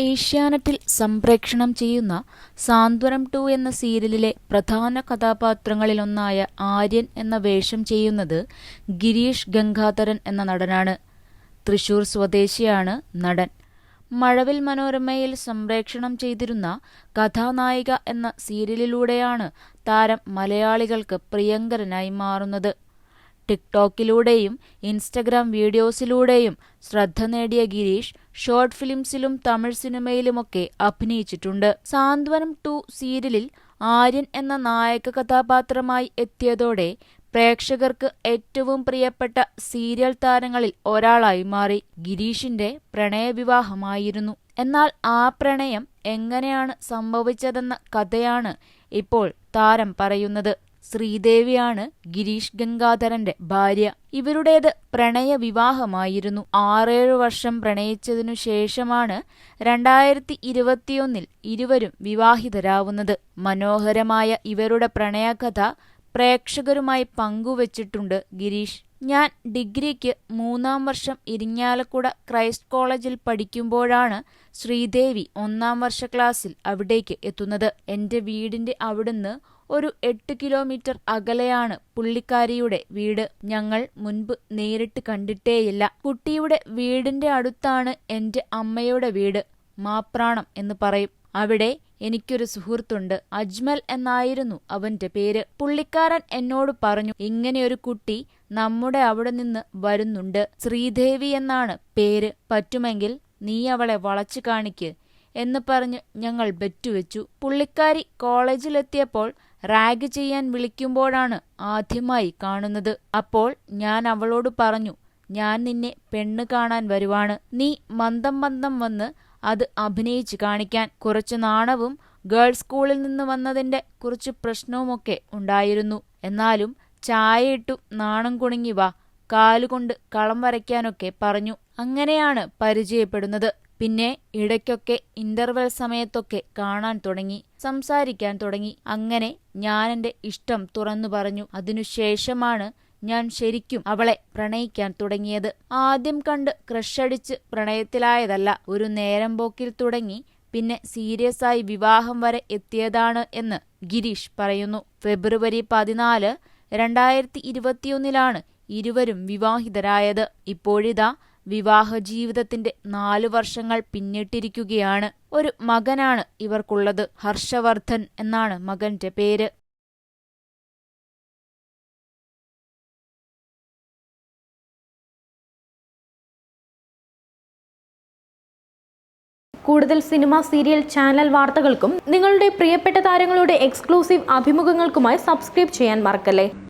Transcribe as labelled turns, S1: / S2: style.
S1: ഏഷ്യാനെറ്റിൽ സംപ്രേക്ഷണം ചെയ്യുന്ന സാന്ത്വനം ടു എന്ന സീരിയലിലെ പ്രധാന കഥാപാത്രങ്ങളിലൊന്നായ ആര്യൻ എന്ന വേഷം ചെയ്യുന്നത് ഗിരീഷ് ഗംഗാധരൻ എന്ന നടനാണ്. തൃശൂർ സ്വദേശിയാണ് നടൻ. മഴവിൽ മനോരമയിൽ സംപ്രേക്ഷണം ചെയ്തിരുന്ന കഥാനായിക എന്ന സീരിയലിലൂടെയാണ് താരം മലയാളികൾക്ക് പ്രിയങ്കരനായി മാറുന്നത്. ടിക്ടോക്കിലൂടെയും ഇൻസ്റ്റഗ്രാം വീഡിയോസിലൂടെയും ശ്രദ്ധ നേടിയ ഗിരീഷ് ഷോർട്ട് ഫിലിംസിലും തമിഴ് സിനിമയിലുമൊക്കെ അഭിനയിച്ചിട്ടുണ്ട്. സാന്ത്വനം ടു സീരിയലിൽ ആര്യൻ എന്ന നായക കഥാപാത്രമായി എത്തിയതോടെ പ്രേക്ഷകർക്ക് ഏറ്റവും പ്രിയപ്പെട്ട സീരിയൽ താരങ്ങളിൽ ഒരാളായി മാറി. ഗിരീഷിന്റെ പ്രണയവിവാഹമായിരുന്നു. എന്നാൽ ആ പ്രണയം എങ്ങനെയാണ് സംഭവിച്ചതെന്ന കഥയാണ് ഇപ്പോൾ താരം പറയുന്നത്. ശ്രീദേവിയാണ് ഗിരീഷ് ഗംഗാധരന്റെ ഭാര്യ. ഇവരുടേത് പ്രണയ വിവാഹമായിരുന്നു. ആറേഴു വർഷം പ്രണയിച്ചതിനു ശേഷമാണ് രണ്ടായിരത്തി ഇരുപത്തിയൊന്നിൽ ഇരുവരും വിവാഹിതരാവുന്നത്. മനോഹരമായ ഇവരുടെ പ്രണയകഥ പ്രേക്ഷകരുമായി പങ്കുവച്ചിട്ടുണ്ട് ഗിരീഷ്. ഞാൻ ഡിഗ്രിക്ക് മൂന്നാം വർഷം ഇരിങ്ങാലക്കുട ക്രൈസ്റ്റ് കോളേജിൽ പഠിക്കുമ്പോഴാണ് ശ്രീദേവി ഒന്നാം വർഷ ക്ലാസ്സിൽ അവിടേക്ക് എത്തുന്നത്. എന്റെ വീടിന്റെ അവിടുന്ന് ഒരു എട്ട് കിലോമീറ്റർ അകലെയാണ് പുള്ളിക്കാരിയുടെ വീട്. ഞങ്ങൾ മുൻപ് നേരിട്ട് കണ്ടിട്ടേയില്ല. കുട്ടിയുടെ വീടിന്റെ അടുത്താണ് എന്റെ അമ്മയുടെ വീട്. മാപ്രാണം എന്ന് പറയും. അവിടെ എനിക്കൊരു സുഹൃത്തുണ്ട്. അജ്മൽ എന്നായിരുന്നു അവന്റെ പേര്. പുള്ളിക്കാരൻ എന്നോട് പറഞ്ഞു ഇങ്ങനെയൊരു കുട്ടി നമ്മുടെ അവിടെ നിന്ന് വരുന്നുണ്ട്. ശ്രീദേവി എന്നാണ് പേര്. പറ്റുമെങ്കിൽ നീ അവളെ വളച്ചു കാണിക്ക് എന്ന് പറഞ്ഞ് ഞങ്ങൾ ബെറ്റുവെച്ചു പുള്ളിക്കാരി കോളേജിലെത്തിയപ്പോൾ റാഗ് ചെയ്യാൻ വിളിക്കുമ്പോഴാണ് ആദ്യമായി കാണുന്നത്. അപ്പോൾ ഞാൻ അവളോട് പറഞ്ഞു ഞാൻ നിന്നെ പെണ്ണ് കാണാൻ വരുവാണ്. നീ മന്ദം മന്ദം വന്ന് അത് അഭിനയിച്ച് കാണിക്കാൻ. കുറച്ച് നാണവും ഗേൾസ് സ്കൂളിൽ നിന്ന് വന്നതിന്റെ കുറച്ച് പ്രശ്നവുമൊക്കെ ഉണ്ടായിരുന്നു. എന്നാലും ചായയിട്ടു നാണം കുണുങ്ങി വാ കാലുകൊണ്ട് കളം വരയ്ക്കാനൊക്കെ പറഞ്ഞു. അങ്ങനെയാണ് പരിചയപ്പെടുന്നത്. പിന്നെ ഇടയ്ക്കൊക്കെ ഇന്റർവെൽ സമയത്തൊക്കെ കാണാൻ തുടങ്ങി സംസാരിക്കാൻ തുടങ്ങി. അങ്ങനെ ഞാൻ എന്റെ ഇഷ്ടം തുറന്നു പറഞ്ഞു. അതിനുശേഷമാണ് ഞാൻ ശരിക്കും അവളെ പ്രണയിക്കാൻ തുടങ്ങിയത്. ആദ്യം കണ്ട് ക്രഷടിച്ച് പ്രണയത്തിലായതല്ല ഒരു നേരം പോക്കിൽ തുടങ്ങി. പിന്നെ സീരിയസ് ആയി വിവാഹം വരെ എത്തിയതാണ് എന്ന് ഗിരീഷ് പറയുന്നു. ഫെബ്രുവരി പതിനാല് രണ്ടായിരത്തി ഇരുപത്തിയൊന്നിലാണ് ഇരുവരും വിവാഹിതരായത്. ഇപ്പോഴിതാ വിവാഹ ജീവിതത്തിന്റെ നാലു വർഷങ്ങൾ പിന്നിട്ടിരിക്കുകയാണ് ഒരു മകനാണ് ഇവർക്കുള്ളത്. ഹർഷവർദ്ധൻ എന്നാണ് മകന്റെ പേര്.
S2: കൂടുതൽ സിനിമ സീരിയൽ ചാനൽ വാർത്തകൾക്കും നിങ്ങളുടെ പ്രിയപ്പെട്ട താരങ്ങളുടെ എക്സ്ക്ലൂസീവ് അഭിമുഖങ്ങൾക്കുമായി സബ്സ്ക്രൈബ് ചെയ്യാൻ മറക്കല്ലേ?